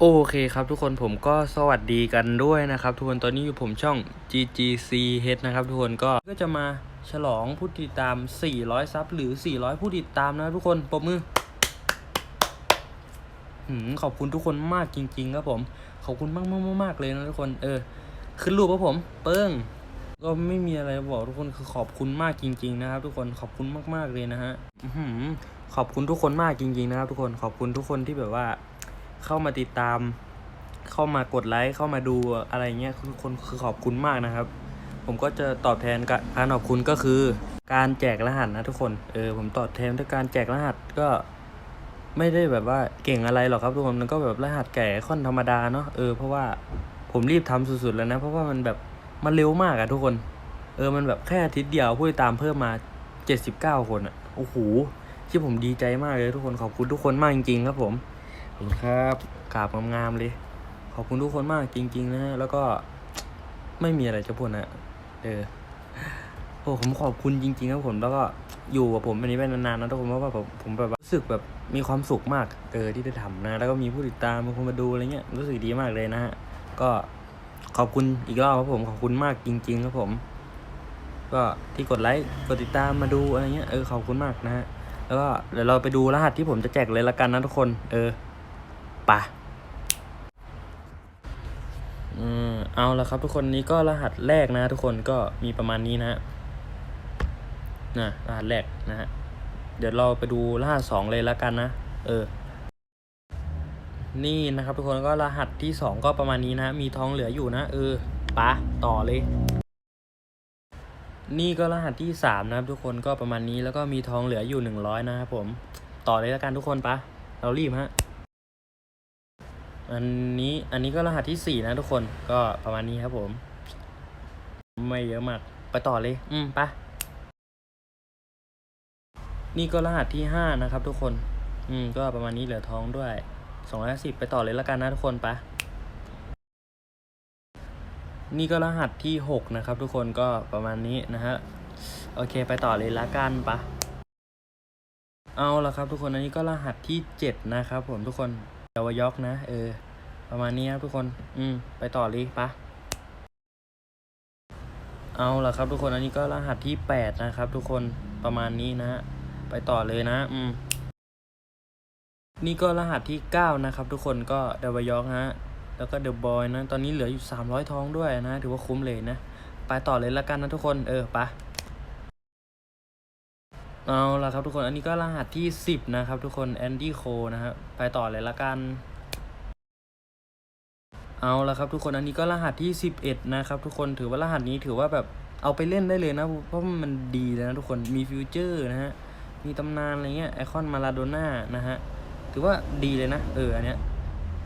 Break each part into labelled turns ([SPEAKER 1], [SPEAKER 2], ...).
[SPEAKER 1] โอเคครับทุกคนผมก็สวัสดีกันด้วยนะครับ ทุกคนตอนนี้อยู่ผมช่อง GGCH นะครับ ทุกคนก็ก็จะมาฉลองผู้ติดตาม 400 ซับหรือ 400 ผู้ติดตามนะทุกคนปรบมือขอบคุณทุกคนมากจริง ๆ ครับผม ขอบคุณมากมากๆมากๆเลยนะทุกคน เออ ขึ้นรูปครับผม เปิ้ง ก็ไม่มีอะไรบอกทุกคนคือขอบคุณมากจริง ๆ นะครับ ทุกคนขอบคุณมากๆเลยนะฮะขอบคุณทุกคนมากจริง ๆ นะครับ ทุกคนขอบคุณทุกคนที่แบบว่า เข้ามาติดตาม เข้ามากดไลค์เข้ามาดูอะไรเงี้ยทุกคนคือขอบคุณมากนะครับ ผมก็จะตอบแทนการขอบคุณก็คือ การแจกรหัสนะทุกคนเออผมตอบแทนด้วยการแจกรหัสก็ไม่ได้แบบว่าเก่งอะไรหรอกครับทุกคนมันก็แบบรหัสแก่ค่อนธรรมดาเนาะเออเพราะว่าผมรีบทำสุดๆแล้วนะเพราะว่ามันแบบมันเร็วมากอะทุกคน เออมันแบบแค่อาทิตย์เดียวผู้ติดตามเพิ่มมาเจ็ดสิบเก้าคนอะโอ้โหที่ผมดีใจมากเลยทุกคนขอบคุณทุกคนมากจริงๆครับผม ขอบคุณครับกราบงามๆเลย ขอบคุณทุกคนมากจริง ๆ นะฮะ แล้วก็ไม่มีอะไรจะพูดนะ เออ โอ้ผมขอบคุณจริงๆครับผม แล้วก็อยู่กับผมอันนี้ไปนานๆนะทุกคนเพราะว่าผมผมแบบรู้สึกแบบมีความสุขมากเออที่ได้ทำนะ แล้วก็มีผู้ติดตามมีคนมาดูอะไรเงี้ยรู้สึกดีมากเลยนะฮะ ก็ขอบคุณอีกรอบครับผมขอบคุณมากจริง ๆ ครับผม ก็ที่กดไลค์กดติดตามมาดูอะไรเงี้ยเออขอบคุณมากนะฮะแล้วก็เดี๋ยวเราไปดูรหัสที่ผมจะแจกเลยละกันนะทุกคน เออ ปะอืมเอาละครับทุกคนนี้ก็รหัสแรกนะทุกคนก็มีประมาณนี้นะนะรหัสแรกนะฮะเดี๋ยวเราไปดูรหัสสองเลยล้วกันนะเออ นี่นะครับทุกคนก็รหัสที่สองก็ประมาณนี้นะ มีทองเหลืออยู่นะ เออปะต่อเลย นี่ก็รหัสที่สามนะครับ ทุกคนก็ประมาณนี้แล้วก็มีทองเหลืออยู่หนึ่งร้อยนะครับผม ต่อเลยล้วกันทุกคนปะเรารีบฮะ อันนี้อันนี้ก็รหัสที่สี่นะทุกคนก็ประมาณนี้ครับผม ไม่เยอะมาก ไปต่อเลย อืมปะนี่ก็รหัสที่ห้านะครับทุกคน อืม ก็ประมาณนี้เหลือท้องด้วยสองร้อยสิบไปต่อเลยแล้วกันนะทุกคนปะนี่ก็รหัสที่หกนะครับ ทุกคนก็ประมาณนี้นะฮะโอเค ไปต่อเลยละกันปะเอาละครับทุกคนอันนี้ก็รหัสที่เจ็ดนะครับผมทุกคน เยาวยอกนะ เออ ประมาณนี้ครับทุกคน อืม ไปต่อเลยปะเอาละครับทุกคน อันนี้ก็รหัสที่แปดนะครับ ทุกคน ประมาณนี้นะ ไปต่อเลยนะ อืม นี่ก็รหัสที่เก้านะครับ ทุกคน ก็เดวายอกฮะ แล้วก็เดอะบอยนะ ตอนนี้เหลืออยู่สามร้อยทองด้วยนะ ถือว่าคุ้มเลยนะ ไปต่อเลยละกันนะทุกคน เออ ไปะ เอาละครับทุกคนอันนี้ก็รหัสที่สิบนะครับทุกคนแอนดี้โคนะครับไปต่อเลยละกัน เอาละครับทุกคนอันนี้ก็รหัสที่ 11 นะครับทุกคนถือว่ารหัสนี้ถือว่าแบบเอาไปเล่นได้เลยนะ เพราะมันดีเลยนะทุกคนมีฟิวเจอร์นะฮะมีตำนานอะไรเงี้ยไอคอนมาลาโดน่านะฮะถือว่าดีเลยนะ เอออันเนี้ย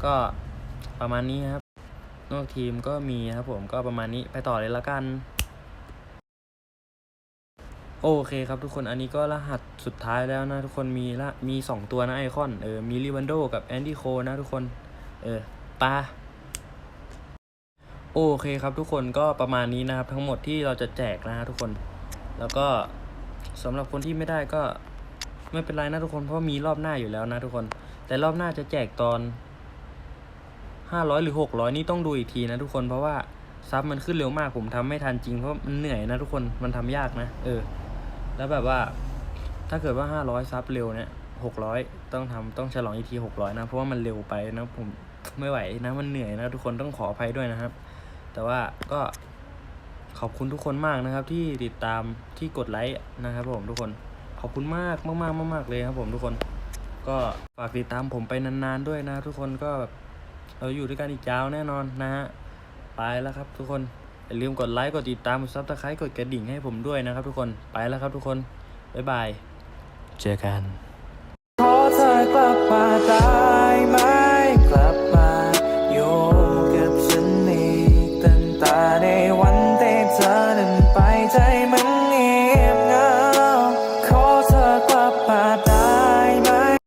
[SPEAKER 1] ก็ประมาณนี้ครับ นอกทีมก็มีครับผมก็ประมาณนี้ไปต่อเลยละกัน โอเคครับทุกคนอันนี้ก็รหัสสุดท้ายแล้วนะทุกคนมีละมีสองตัวนะไอคอนเออมีลิวันโดกับแอนดี้โคนะทุกคนเออปาโอเคครับทุกคนก็ประมาณนี้นะครับ ทั้งหมดที่เราจะแจกนะฮะทุกคน แล้วก็สำหรับคนที่ไม่ได้ก็ไม่เป็นไรนะทุกคนเพราะมีรอบหน้าอยู่แล้วนะทุกคน แต่รอบหน้าจะแจกตอนห้าร้อยหรือหกร้อยนี่ต้องดูอีกทีนะทุกคนเพราะว่าซับมันขึ้นเร็วมากผมทำไม่ทันจริงเพราะมันเหนื่อยนะทุกคนมันทำยากนะ เออ แล้วแบบว่า ถ้าเกิดว่าห้าร้อยซับเร็วเนี่ยหกร้อยต้องทำต้องฉลองอีกทีหกร้อยนะ เพราะว่ามันเร็วไปนะผมไม่ไหวนะมันเหนื่อยนะทุกคนต้องขออภัยด้วยนะครับ แต่ว่าก็ขอบคุณทุกคนมากนะครับ ที่ติดตามที่กดไลค์นะครับผมทุกคนขอบคุณมากมากมากมากๆเลยครับผมทุกคน ก็ฝากติดตามผมไปนานๆด้วยนะ ทุกคนก็แบบเราอยู่ด้วยกันอีกยาวแน่นอนนะฮะไปแล้วครับทุกคน อย่าลืมกดไลค์ กดติดตาม กดซับสไครต์กดกระดิ่งให้ผมด้วยนะครับทุกคน ไปแล้วครับทุกคน บ๊ายบาย เจอกัน
[SPEAKER 2] ขอเธอกลับมาได้ไหมกลับมาอยกับฉันอีตั้งแต่ใน